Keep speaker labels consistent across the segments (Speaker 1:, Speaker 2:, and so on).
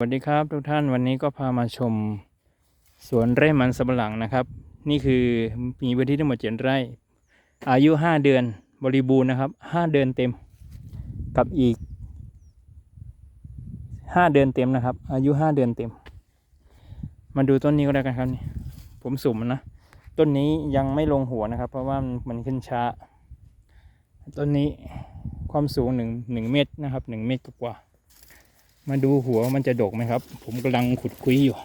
Speaker 1: สวัสดีครับทุกท่านวันนี้ก็พามาชมสวนไร่มันสำปะหลังนะครับ นี่คือมีพื้นที่ทั้งหมดเจ็ดไร่ อายุห้าเดือนบริบูรณ์นะครับห้าเดือนเต็มกับอีกห้าเดือนเต็มนะครับ อายุห้าเดือนเต็ม มาดูต้นนี้ก็ได้กันครับนี่ผมสุ่มนะต้นนี้ยังไม่ลงหัวนะครับ เพราะว่ามันมันขึ้นช้าต้นนี้ความสูงหนึ่งหนึ่งเมตรนะครับหนึ่งเมตรกว่า มาดูหัวมันจะดกไหมครับ ผมกำลังขุดคุยอยู่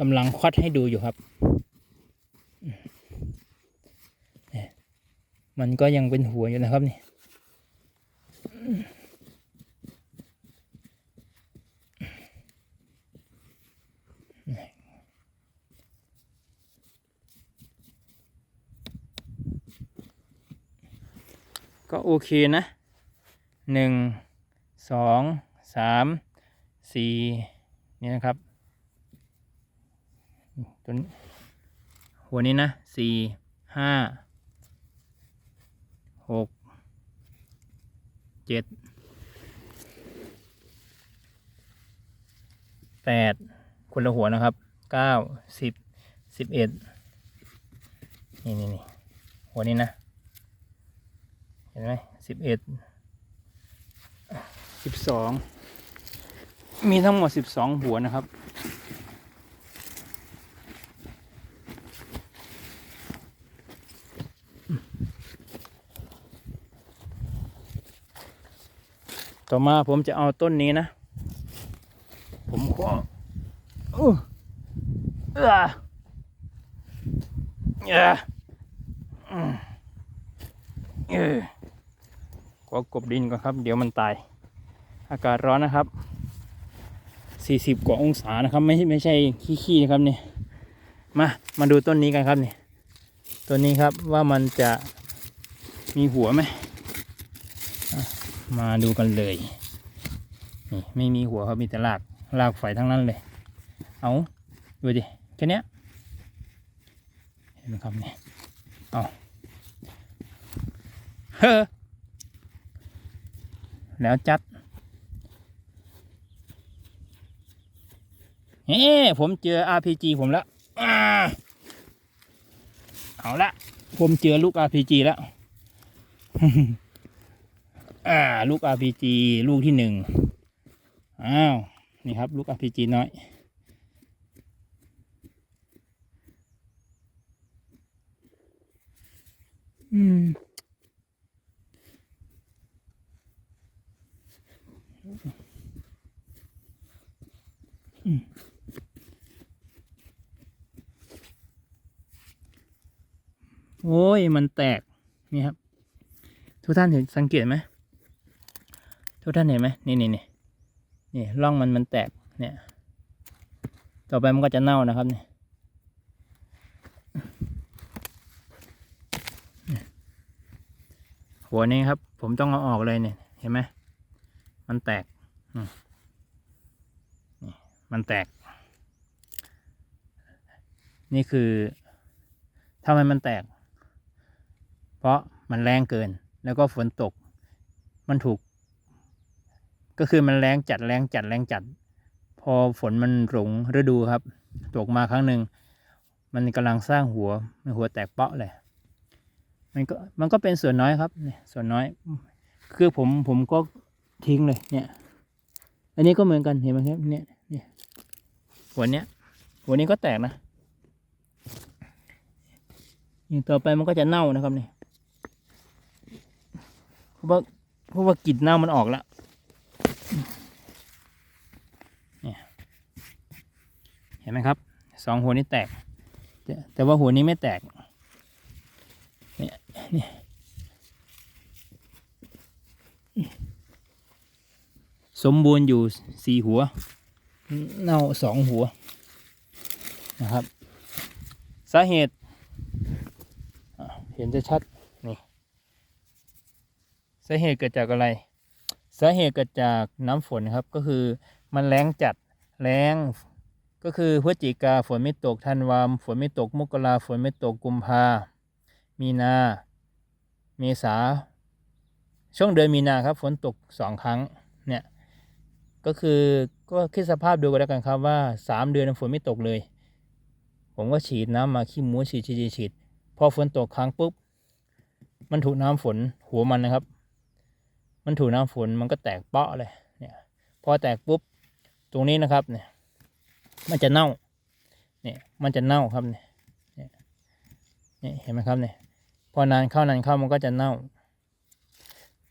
Speaker 1: กำลังควัดให้ดูอยู่ครับ มันก็ยังเป็นหัวอยู่นะครับนี่ ก็โอเคนะหนึ่งสองสามสี่นี่นะครับตัวนี้หัวนี้นะสี่ห้าหกเจ็ดแปดคนละหัวนะครับเก้าสิบสิบเอ็ดนี่นี่นี่หัวนี้นะ เห็นไหมสิบเอ็ดสิบสองมีทั้งหมดสิบสองหัวนะครับต่อมาผมจะเอาต้นนี้นะ ผมขออเออเออเออ อกบดินก่อนครับ เดี๋ยวมันตาย อากาศร้อนนะครับสี่สิบกว่าองศานะครับ ไม่ไม่ใช่ขี้ๆนะครับนี่มามาดูต้นนี้กันครับนี่ต้นนี้ครับว่ามันจะมีหัวไหมมาดูกันเลยนี่ไม่มีหัวครับมีแต่รากรากไฟทั้งนั้นเลย เอาดูดิแค่เนี้ยเห็นไหมครับนี่เอาเฮ้อ แล้วจัดเฮ้ผมเจอ RPG ผมแล้วอเอาละผมเจอลูก RPG แล้วอ่าลูก RPG ลูกที่หนึ่งอ้าว นี่ครับ ลูก RPG น้อย อืม โอ้ยมันแตกนี่ครับ ทุกท่านเห็นสังเกตไหมทุกท่านเห็นไหมนี่นี่นี่นี่ร่องมันมันแตกเนี่ย ต่อไปมันก็จะเน่านะครับเนี่ยหัวนี้ครับ ผมต้องเอาออกเลยเนี่ยเห็นไหมมันแตกนี่มันแตก นี่คือทำไมมันแตก เพราะมันแรงเกิน แล้วก็ฝนตก มันถูก ก็คือมันแรงจัดแรงจัดแรงจัด พอฝนมันหลงฤดูครับ ตกมาครั้งหนึ่ง มันกำลังสร้างหัวมันหัวแตกเปาะเลย มันก็มันก็เป็นส่วนน้อยครับเนี่ยส่วนน้อย คือผมผมก็ทิ้งเลยเนี่ย อันนี้ก็เหมือนกันเห็นไหมครับเนี่ยเนี่ยหัวเนี้ยหัวนี้ก็แตกนะนี่งต่อไปมันก็จะเน่านะครับเนี่เพ ราะว่าเพราะว่ากลิ่นเน่ามันออกแล้วเนี่ยเห็นไหมครับสองหัวนี้แตก แต่ว่าหัวนี้ไม่แตกเนี่ยเนี่ยสมบูรณ์อยู่สี่หัว เน่าสองหัวนะครับ สาเหตุเห็นจะชัด สาเหตุเกิดจากอะไร สาเหตุเกิดจากน้ำฝนครับก็คือมันแรงจัดแรงก็คือพฤศจิกาฝนไม่ตกธันวาฝนไม่ตกมกราฝนไม่ตกกุมภามีนาเมษาช่วงเดือนมีนาครับฝนตกสองครั้งเนี่ยก็คือก็คิดสภาพดูกันแล้วกันครับว่าสามเดือนฝนไม่ตกเลย ผมก็ฉีดน้ำมาขี้หมูฉีดฉีดฉีดฉีดพอฝนตกครั้งปุ๊บมันถูกน้ำฝนหัวมันนะครับ มันถูกน้ำฝนมันก็แตกเปาะเลยเนี่ยพอแตกปุ๊บตรงนี้นะครับเนี่ยมันจะเน่าเนี่ยมันจะเน่าครับเนี่ยเนี่ยเนี่ยเห็นไหมครับเนี่ยพอนานเข้านานเข้ามันก็จะเน่า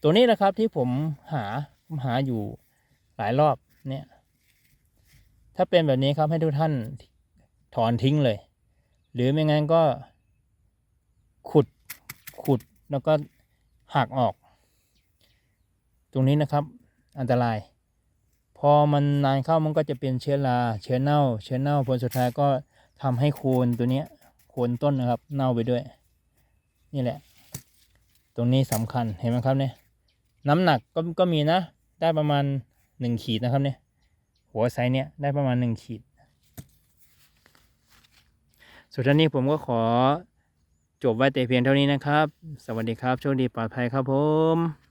Speaker 1: ตัวนี้นะครับที่ผมหาผมหาอยู่หลายรอบเนี่ยถ้าเป็นแบบนี้ครับให้ทุกท่านถอนทิ้งเลย หรือไม่งั้นก็ขุดขุดแล้วก็หักออก ตรงนี้นะครับอันตราย พอมันนานเข้ามันก็จะเป็นเชื้อราเชื้อเน่า เชื้อเน่าผลสุดท้ายก็ทำให้โคนตัวเนี้ยโคนต้นนะครับ เน่าไปด้วย นี่แหละ ตรงนี้สำคัญเห็นไหมครับเนี่ยน้ำหนักก็ก็มีนะ ได้ประมาณหนึ่งขีดนะครับเนี่ยหัวไซส์เนี่ยได้ประมาณหนึ่งขีดสุดท้ายนี้ผมก็ขอจบไว้แต่เพียงเท่านี้นะครับ สวัสดีครับ โชคดีปลอดภัยครับผม